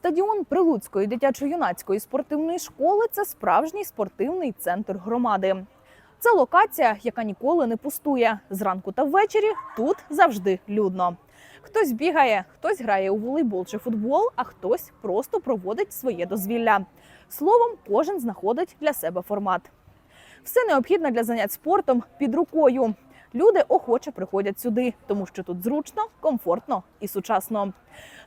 Стадіон Прилуцької дитячо-юнацької спортивної школи це справжній спортивний центр громади. Це локація, яка ніколи не пустує. Зранку та ввечері тут завжди людно. Хтось бігає, хтось грає у волейбол чи футбол, а хтось просто проводить своє дозвілля. Словом, кожен знаходить для себе формат. Все необхідне для занять спортом під рукою. Люди охоче приходять сюди, тому що тут зручно, комфортно і сучасно.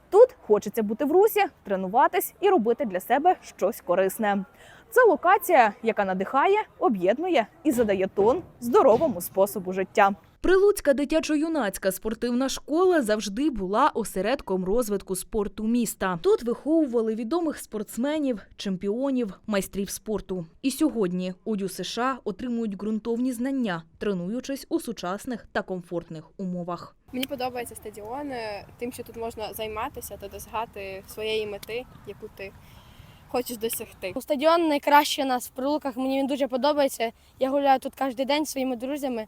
Тут хочеться бути в русі, тренуватись і робити для себе щось корисне. Це локація, яка надихає, об'єднує і задає тон здоровому способу життя. Прилуцька дитячо-юнацька спортивна школа завжди була осередком розвитку спорту міста. Тут виховували відомих спортсменів, чемпіонів, майстрів спорту. І сьогодні у США отримують ґрунтовні знання, тренуючись у сучасних та комфортних умовах. Мені подобається стадіон тим, що тут можна займатися та досягати своєї мети, яку ти хочеш досягти. Ну, Стадіон найкраще у нас в прилуках. Мені він дуже подобається. Я гуляю тут кожен день зі своїми друзями.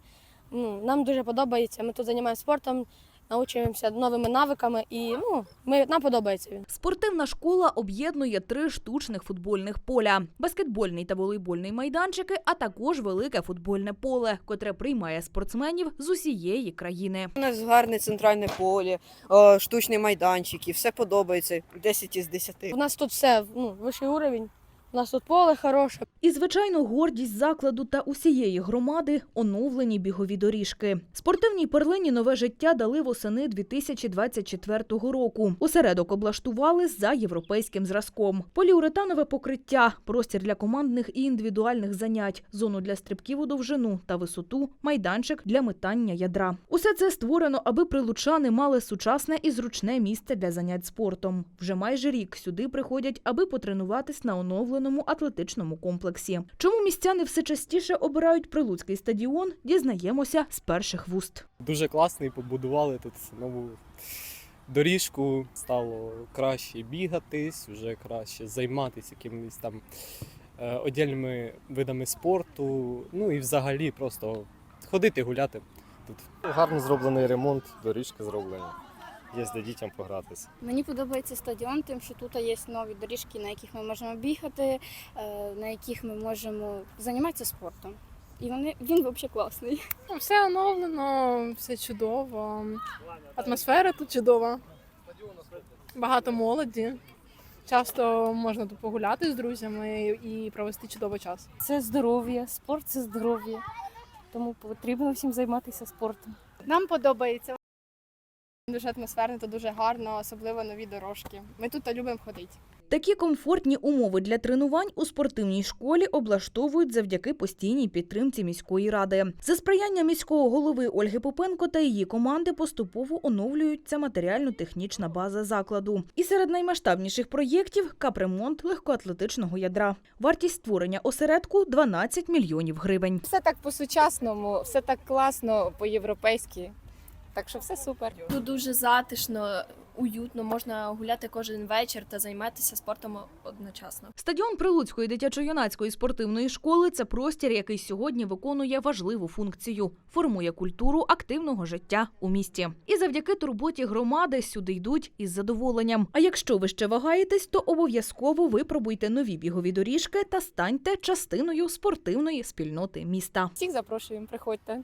Ну, нам дуже подобається. Ми тут займаємося спортом, научуємося новими навиками і ну, ми, нам подобається він. Спортивна школа об'єднує три штучних футбольних поля: баскетбольний та волейбольний майданчики, а також велике футбольне поле, котре приймає спортсменів з усієї країни. У нас гарне центральне поле, е, штучні майданчики, все подобається. 10 із 10. У нас тут все ну, вищий уровень. У нас тут поле хороше. І, звичайно, гордість закладу та усієї громади оновлені бігові доріжки. Спортивній перлині нове життя дали восени 2024 року. Осередок облаштували за європейським зразком. Поліуретанове покриття, простір для командних і індивідуальних занять, зону для стрибків у довжину та висоту, майданчик для метання ядра. Усе це створено, аби прилучани мали сучасне і зручне місце для занять спортом. Вже майже рік сюди приходять, аби потренуватись на оновленому атлетичному комплексі. Чому містяни все частіше обирають прилуцький стадіон, дізнаємося з перших вуст. Дуже класний, побудували тут нову доріжку, стало краще бігатись, вже краще займатися якимись там е, одільними видами спорту. Ну і взагалі просто ходити гуляти тут. Гарно зроблений ремонт, доріжки зроблені. Є де дітям погратися. Мені подобається стадіон, тим, що тут є нові доріжки, на яких ми можемо бігати, е, на яких ми можемо займатися спортом. І вони, він взагалі класний. Все оновлено, все чудово. Атмосфера тут чудова. Багато молоді. Часто можна тут погуляти з друзями і провести чудовий час. Це здоров'я, спорт це здоров'я. Тому потрібно всім займатися спортом. Нам подобається. Дуже атмосферно та дуже гарно, особливо нові дорожки. Ми тут любимо ходити. Такі комфортні умови для тренувань у спортивній школі облаштовують завдяки постійній підтримці міської ради. За сприяння міського голови Ольги Попенко та її команди поступово оновлюється матеріально-технічна база закладу. І серед наймасштабніших проєктів капремонт легкоатлетичного ядра. Вартість створення осередку 12 мільйонів гривень. Все так по-сучасному, все так класно, по-європейськи. Так що все супер. Тут дуже затишно, уютно, можна гуляти кожен вечір та займатися спортом одночасно. Стадіон Прилуцької дитячо-юнацької спортивної школи це простір, який сьогодні виконує важливу функцію, формує культуру активного життя у місті. І завдяки турботі громади сюди йдуть із задоволенням. А якщо ви ще вагаєтесь, то обов'язково випробуйте нові бігові доріжки та станьте частиною спортивної спільноти міста. Всіх запрошуємо, приходьте.